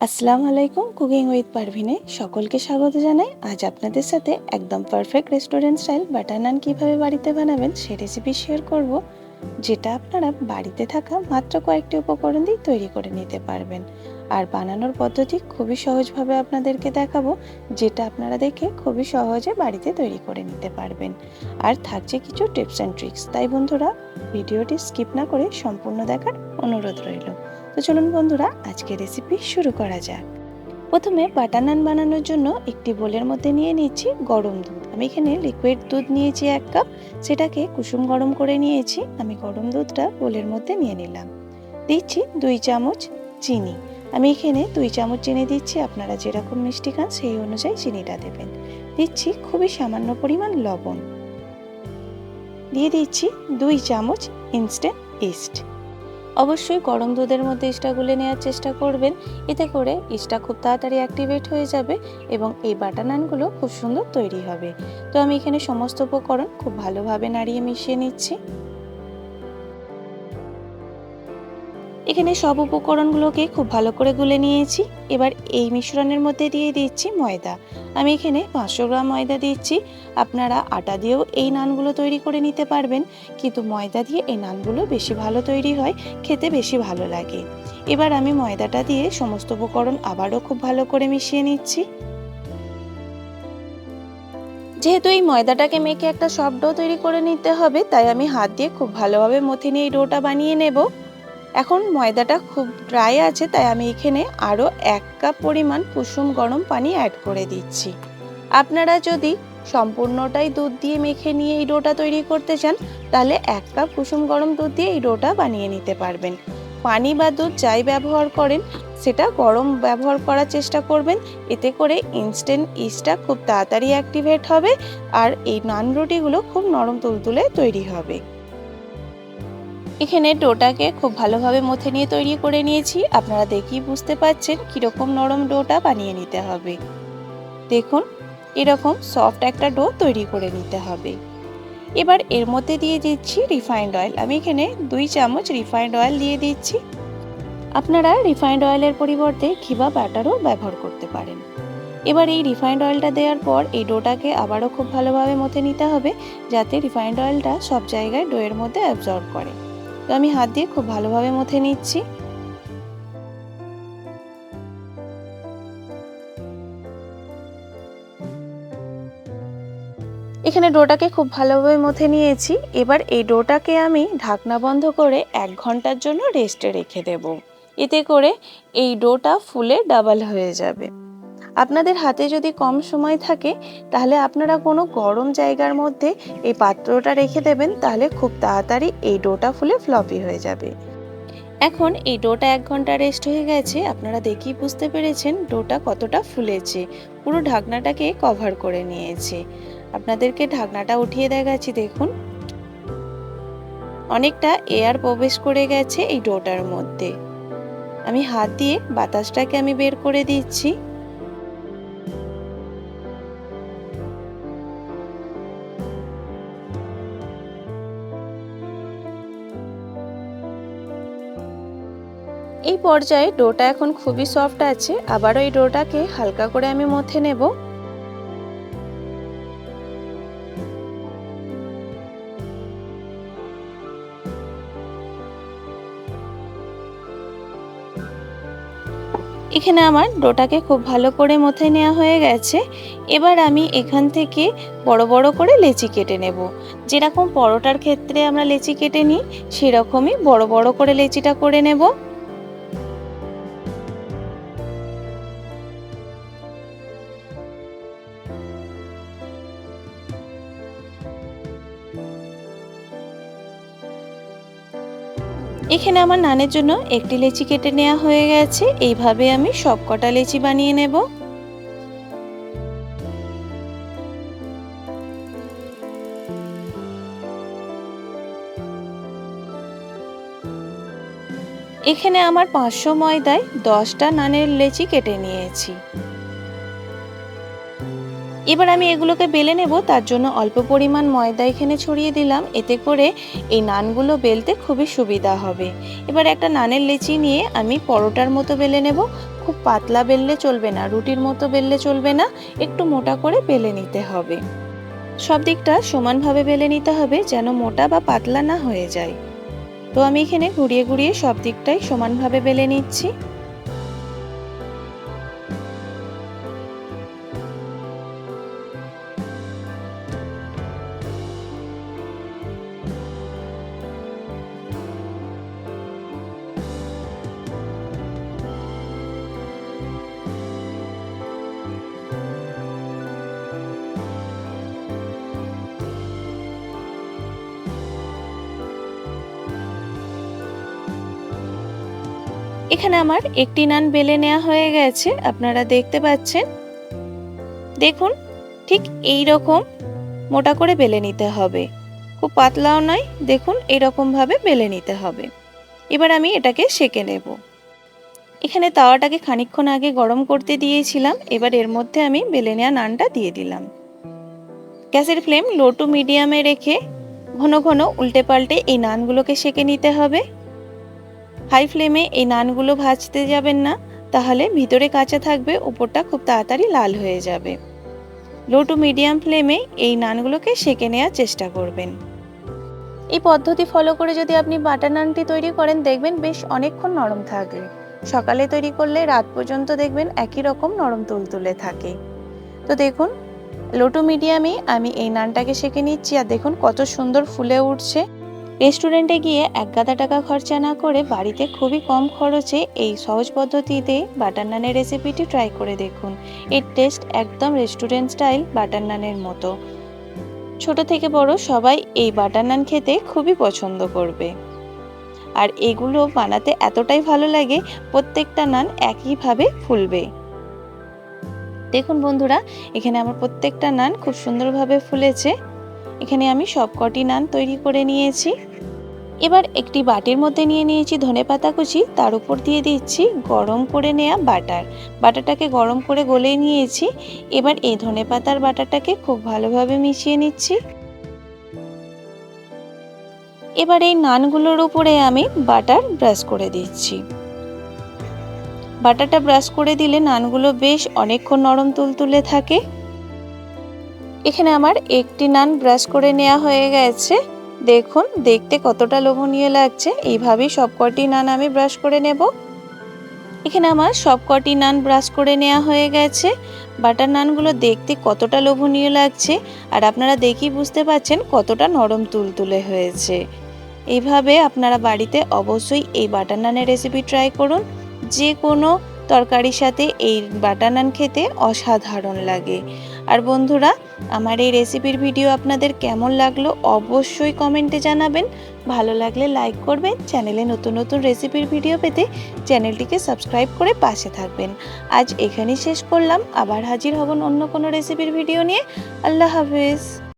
আসসালামু আলাইকুম cooking with পারভিনে সকলকে স্বাগত জানাই। আজ আপনাদের সাথে একদম perfect restaurant style butter naan কীভাবে বাড়িতে বানাবেন সে রেসিপি শেয়ার করব, যেটা আপনারা বাড়িতে থাকা মাত্র কয়েকটি উপকরণ দিয়ে তৈরি করে নিতে পারবেন। আর বানানোর পদ্ধতি খুবই সহজভাবে আপনাদেরকে দেখাবো, যেটা আপনারা দেখে খুবই সহজে বাড়িতে তৈরি করে নিতে পারবেন। আর থাকছে কিছু টিপস অ্যান্ড ট্রিক্স তাই বন্ধুরা, ভিডিওটি স্কিপ না করে সম্পূর্ণ দেখার অনুরোধ রইল। তো চলুন বন্ধুরা আজকে রেসিপি শুরু করা যাক। প্রথমে বাটার নান বানানোর জন্য একটি বোলের মধ্যে নিয়ে নিচ্ছি গরম দুধ। আমি এখানে লিকুইড দুধ নিয়েছি এক কাপ সেটাকে কুসুম গরম করে নিয়েছি। আমি গরম দুধটা বোলের মধ্যে নিয়ে নিলাম। দিচ্ছি দুই চামচ চিনি। আমি এখানে দুই চামচ চিনি দিচ্ছি, আপনারা যেরকম মিষ্টি খান সেই অনুযায়ী চিনিটা দেবেন। দিচ্ছি খুবই সামান্য পরিমাণ লবণ। দিয়ে দিচ্ছি দুই চামচ ইনস্ট্যান্ট ইস্ট অবশ্যই গরম দুধের মধ্যে ইস্টা গুলে নেওয়ার চেষ্টা করবেন। এতে করে ইস্টা খুব তাড়াতাড়ি অ্যাক্টিভেট হয়ে যাবে এবং এই বাটার নানগুলো খুব সুন্দর তৈরি হবে। তো আমি এখানে সমস্ত উপকরণ খুব ভালোভাবে নাড়িয়ে মিশিয়ে নিচ্ছি। এখানে সব উপকরণগুলোকে খুব ভালো করে গুলে নিয়েছি। এবার এই মিশ্রণের মধ্যে দিয়ে দিচ্ছি ময়দা। আমি এখানে পাঁচশো গ্রাম ময়দা দিচ্ছি। আপনারা আটা দিয়েও এই নানগুলো তৈরি করে নিতে পারবেন। কিন্তু ময়দা দিয়ে এই নানগুলো বেশি ভালো তৈরি হয়, খেতে বেশি ভালো লাগে। এবার আমি ময়দাটা দিয়ে সমস্ত উপকরণ আবারও খুব ভালো করে মিশিয়ে নিচ্ছি। যেহেতু এই ময়দাটাকে মেখে একটা সফট ডো তৈরি করে নিতে হবে, তাই আমি হাত দিয়ে খুব ভালোভাবে মথে নিয়ে এই ডোটা বানিয়ে নেব। এখন ময়দাটা খুব ড্রাই আছে, তাই আমি এখানে আরও এক কাপ পরিমাণ কুসুম গরম পানি অ্যাড করে দিচ্ছি। আপনারা যদি সম্পূর্ণটাই দুধ দিয়ে মেখে নিয়ে এই ডোটা তৈরি করতে চান, তাহলে এক কাপ কুসুম গরম দুধ দিয়ে এই ডোটা বানিয়ে নিতে পারবেন। পানি বা দুধ যাই ব্যবহার করেন, সেটা গরম ব্যবহার করার চেষ্টা করবেন, এতে করে ইনস্ট্যান্ট ইস্টটা খুব তাড়াতাড়ি অ্যাক্টিভেট হবে, আর এই নান রুটিগুলো খুব নরম তুলতুলে তৈরি হবে। এখানে ডোটাকে খুব ভালোভাবে মথে নিয়ে তৈরি করে নিয়েছি। আপনারা দেখেই বুঝতে পারছেন কীরকম নরম ডোটা বানিয়ে নিতে হবে। দেখুন, এরকম সফট একটা ডো তৈরি করে নিতে হবে। এবার এর মধ্যে দিয়ে দিচ্ছি রিফাইন্ড অয়েল। আমি এখানে দুই চামচ রিফাইন্ড অয়েল দিয়ে দিচ্ছি। আপনারা রিফাইন্ড অয়েলের পরিবর্তে ঘি বা ব্যাটারও ব্যবহার করতে পারেন। এবার এই রিফাইন্ড অয়েলটা দেওয়ার পর এই ডোটাকে আবারও খুব ভালোভাবে মথে নিতে হবে, যাতে রিফাইন্ড অয়েলটা সব জায়গায় ডোয়ের মধ্যে অ্যাবজর্ব করে। তো আমি হাত দিয়ে খুব ভালোভাবে মথে নিচ্ছি। এখানে ডোটাকে খুব ভালোভাবে মথে নিয়েছি। এবার এই ডোটাকে আমি ঢাকনা বন্ধ করে এক ঘণ্টার জন্য রেস্টে রেখে দেব। এতে করে এই ডোটা ফুলে ডাবল হয়ে যাবে। আপনাদের হাতে যদি কম সময় থাকে, তাহলে আপনারা কোনো গরম জায়গার মধ্যে এই পাত্রটা রেখে দেবেন, তাহলে খুব তাড়াতাড়ি এই ডোটা ফুলে ফ্লপি হয়ে যাবে। এখন এই ডোটা এক ঘণ্টা রেস্ট হয়ে গেছে, আপনারা দেখেই বুঝতে পেরেছেন ডোটা কতটা ফুলেছে। পুরো ঢাকনাটাকে কভার করে নিয়েছে। আপনাদেরকে ঢাকনাটা উঠিয়ে দেখাচ্ছি, দেখুন। অনেকটা এয়ার প্রবেশ করে গেছে এই ডোটার মধ্যে। আমি হাত দিয়ে বাতাসটাকে আমি বের করে দিচ্ছি। এই পর্যায়ে ডোটা এখন খুবই সফট আছে, আবারও এই ডোটাকে হালকা করে আমি মথে নেব। এখানে আমার ডোটাকে খুব ভালো করে মথে নেওয়া হয়ে গেছে। এবার আমি এখান থেকে বড় বড় করে লেচি কেটে নেব। যেরকম পরোটার ক্ষেত্রে আমরা লেচি কেটে নিই, সেরকমই বড় বড় করে লেচিটা করে নেব। এখানে আমার নানের জন্য একটি লেচি কেটে নেওয়া হয়ে গেছে। এইভাবে আমি সব কটা লেচি বানিয়ে নেব। এখানে আমার পাঁচশো ময়দায় দশটা নানের লেচি কেটে নিয়েছি। এবার আমি এগুলোকে বেলে নেব, তার জন্য অল্প পরিমাণ ময়দা এখানে ছড়িয়ে দিলাম, এতে করে এই নানগুলো বেলতে খুবই সুবিধা হবে। এবার একটা নানের লেচি নিয়ে আমি পরোটার মতো বেলে নেব, খুব পাতলা বেললে চলবে না, রুটির মতো বেললে চলবে না, একটু মোটা করে বেলে নিতে হবে। সব দিকটা সমানভাবে বেলে নিতে হবে, যেন মোটা বা পাতলা না হয়ে যায়। তো আমি এখানে ঘুরিয়ে ঘুরিয়ে সব দিকটাই সমানভাবে বেলে নিচ্ছি। এখানে আমার একটি নান বেলে নেওয়া হয়ে গেছে, আপনারা দেখতে পাচ্ছেন। দেখুন, ঠিক এই রকম মোটা করে বেলে নিতে হবে। খুব পাতলাও নয়, দেখুন এরকম ভাবে বেলে নিতে হবে। এবার আমি এটাকে সেকে নেব। এখানে তাওয়াটাকে খানিকক্ষণ আগে গরম করতে দিয়েছিলাম, এবার এর মধ্যে আমি বেলে নেওয়া নানটা দিয়ে দিলাম। গ্যাসের ফ্লেম লো টু মিডিয়ামে রেখে ঘন ঘন উল্টে পাল্টে এই নানগুলোকে সেকে নিতে হবে। হাই ফ্লেমে এই নানগুলো ভাজতে যাবেন না, তাহলে ভিতরে কাঁচা থাকবে, উপরটা খুব তাড়াতাড়ি লাল হয়ে যাবে। লো টু মিডিয়াম ফ্লেমে এই নানগুলোকে সেকে নেওয়ার চেষ্টা করবেন। এই পদ্ধতি ফলো করে যদি আপনি বাটার নানটি তৈরি করেন, দেখবেন বেশ অনেকক্ষণ নরম থাকবে। সকালে তৈরি করলে রাত পর্যন্ত দেখবেন একই রকম নরম তুলতুলে থাকে। তো দেখুন, লো টু মিডিয়ামে আমি এই নানটাকে সেকে নিচ্ছি, আর দেখুন কত সুন্দর ফুলে উঠছে। রেস্টুরেন্টে গিয়ে এক গাদা টাকা খরচা না করে বাড়িতে খুবই কম খরচে এই সহজ পদ্ধতিতে বাটার নানের রেসিপিটি ট্রাই করে দেখুন। এর টেস্ট একদম রেস্টুরেন্ট স্টাইল বাটার নানের মতো। ছোট থেকে বড় সবাই এই বাটার নান খেতে খুবই পছন্দ করবে। আর এগুলো বানাতে এতটাই ভালো লাগে, প্রত্যেকটা নান একইভাবে ফুলবে। দেখুন বন্ধুরা, এখানে আমার প্রত্যেকটা নান খুব সুন্দরভাবে ফুলেছে। এখানে আমি সব কটি নান তৈরি করে নিয়েছি। এবার একটি বাটির মধ্যে নিয়ে নিয়েছি ধনে পাতা কুচি, তার উপর দিয়ে দিচ্ছি গরম করে নেওয়া বাটার। বাটারটাকে গরম করে গলে নিয়েছি। এবার এই ধনে পাতার বাটারটাকে খুব ভালোভাবে মিশিয়ে নিচ্ছি। এবার এই নানগুলোর উপরে আমি বাটার ব্রাশ করে দিচ্ছি। বাটারটা ব্রাশ করে দিলে নানগুলো বেশ অনেকক্ষণ নরম তুলতুলে থাকে। এখানে আমার একটি নান ব্রাশ করে নেওয়া হয়ে গেছে। দেখুন, দেখতে কতটা লোভনীয় লাগছে। এইভাবেই সবকটি নান আমি ব্রাশ করে নেব। এখানে আমার সবকটি নান ব্রাশ করে নেওয়া হয়ে গেছে। বাটার নানগুলো দেখতে কতটা লোভনীয় লাগছে। আর আপনারা দেখেই বুঝতে পারছেন কতটা নরম তুলতুলে হয়েছে। এইভাবে আপনারা বাড়িতে অবশ্যই এই বাটার নানের রেসিপি ট্রাই করুন। যে কোনো তরকারির সাথে এই বাটার নান খেতে অসাধারণ লাগে। আর বন্ধুরা আমার এই রেসিপির ভিডিও আপনাদের কেমন লাগল অবশ্যই কমেন্টে জানাবেন। ভালো লাগলে লাইক করবেন চ্যানেলে নতুন নতুন রেসিপির ভিডিও পেতে চ্যানেলটিকে সাবস্ক্রাইব করে পাশে থাকবেন। আজ এখানেই শেষ করলাম, আবার হাজির হবেন অন্য কোনো রেসিপির ভিডিও নিয়ে। আল্লাহ হাফিজ।